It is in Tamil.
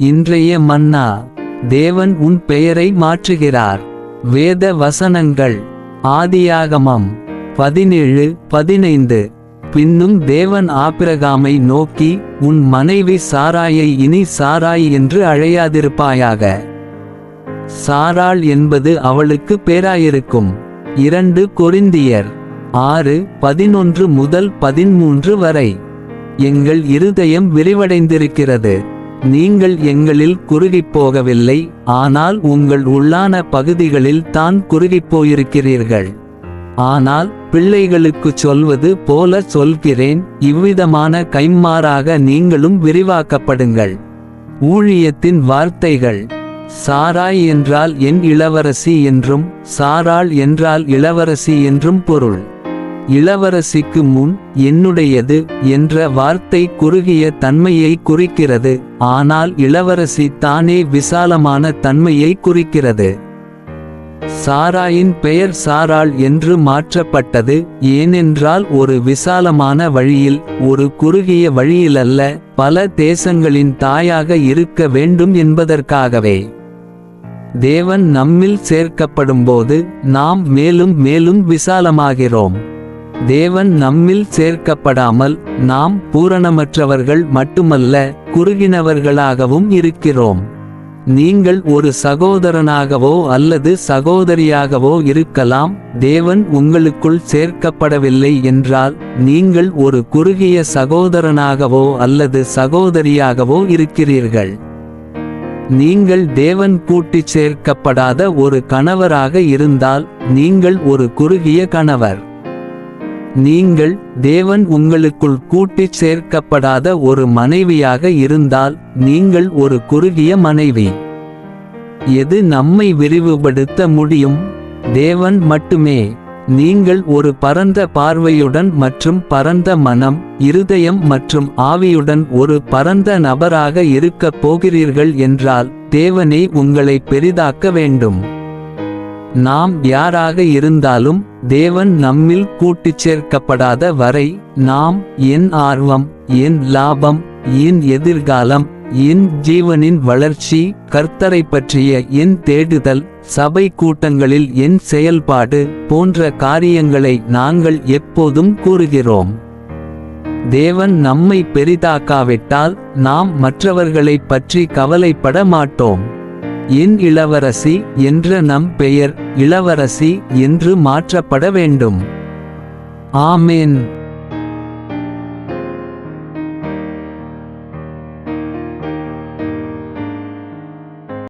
இன்றைய மன்னா தேவன் உன் பெயரை மாற்றுகிறார். வேத வசனங்கள் ஆதியாகமம் பதினேழு பதினைந்து. பின்னும் தேவன் ஆபிரகாமை நோக்கி உன் மனைவி சாராயை இனி சாராய் என்று அழையாதிருப்பாயாக. சாராள் என்பது அவளுக்கு பேராயிருக்கும். இரண்டு கொரிந்தியர் ஆறு பதினொன்று முதல் பதிமூன்று வரை. எங்கள் இருதயம் விரிவடைந்திருக்கிறது. நீங்கள் எங்களில் குறுகிப் போகவில்லை ஆனால் உங்கள் உள்ளான பகுதிகளில் தான் குறுகிப் போயிருக்கிறீர்கள் ஆனால் பிள்ளைகளுக்குச் சொல்வது போல சொல்கிறேன் இவ்விதமான கைம்மாறாக நீங்களும் விரிவாக்கப்படுங்கள். ஊழியத்தின் வார்த்தைகள் சாராய் என்றால் என் இளவரசி என்றும் சாராள் என்றால் இளவரசி என்றும் பொருள். இளவரசிக்கு முன் என்னுடையது என்ற வார்த்தை குறுகிய தன்மையை குறிக்கிறது. ஆனால் இளவரசி தானே விசாலமான தன்மையை குறிக்கிறது. சாராயின் பெயர் சாராள் என்று மாற்றப்பட்டது. ஏனென்றால் ஒரு விசாலமான வழியில் ஒரு குறுகிய வழியிலல்ல பல தேசங்களின் தாயாக இருக்க வேண்டும் என்பதற்காகவே. தேவன் நம்மில் சேர்க்கப்படும்போது நாம் மேலும் மேலும் விசாலமாகிறோம். தேவன் நம்மில் சேர்க்கப்படாமல் நாம் பூரணமற்றவர்கள் மட்டுமல்ல குறுகினவர்களாகவும் இருக்கிறோம். நீங்கள் ஒரு சகோதரனாகவோ அல்லது சகோதரியாகவோ இருக்கலாம் தேவன் உங்களுக்குள் சேர்க்கப்படவில்லை என்றால் நீங்கள் ஒரு குறுகிய சகோதரனாகவோ அல்லது சகோதரியாகவோ இருக்கிறீர்கள். நீங்கள் தேவன் கூட்டிச் சேர்க்கப்படாத ஒரு கணவராக இருந்தால் நீங்கள் ஒரு குறுகிய கணவர். நீங்கள் தேவன் உங்களுக்குள் கூட்டிச் சேர்க்கப்படாத ஒரு மனைவியாக இருந்தால் நீங்கள் ஒரு குறுகிய மனைவி. எது நம்மை விரிவுபடுத்த முடியும்? தேவன் மட்டுமே. நீங்கள் ஒரு பரந்த பார்வையுடன் மற்றும் பரந்த மனம் இருதயம் மற்றும் ஆவியுடன் ஒரு பரந்த நபராக இருக்கப் போகிறீர்கள் என்றால் தேவனே உங்களை பெரிதாக்க வேண்டும். நாம் யாராக இருந்தாலும் தேவன் நம்மில் கூட்டிச் சேர்க்கப்படாத வரை நாம் என் ஆர்வம் என் லாபம் என் எதிர்காலம் என் ஜீவனின் வளர்ச்சி கர்த்தரை பற்றிய என் தேடுதல் சபை கூட்டங்களில் என் செயல்பாடு போன்ற காரியங்களை நாங்கள் எப்போதும் கூறுகிறோம். தேவன் நம்மை பெரிதாக்காவிட்டால் நாம் மற்றவர்களைப் பற்றி கவலைப்பட மாட்டோம். என் இளவரசி என்ற நம் பெயர் இளவரசி என்று மாற்றப்பட வேண்டும். ஆமேன்.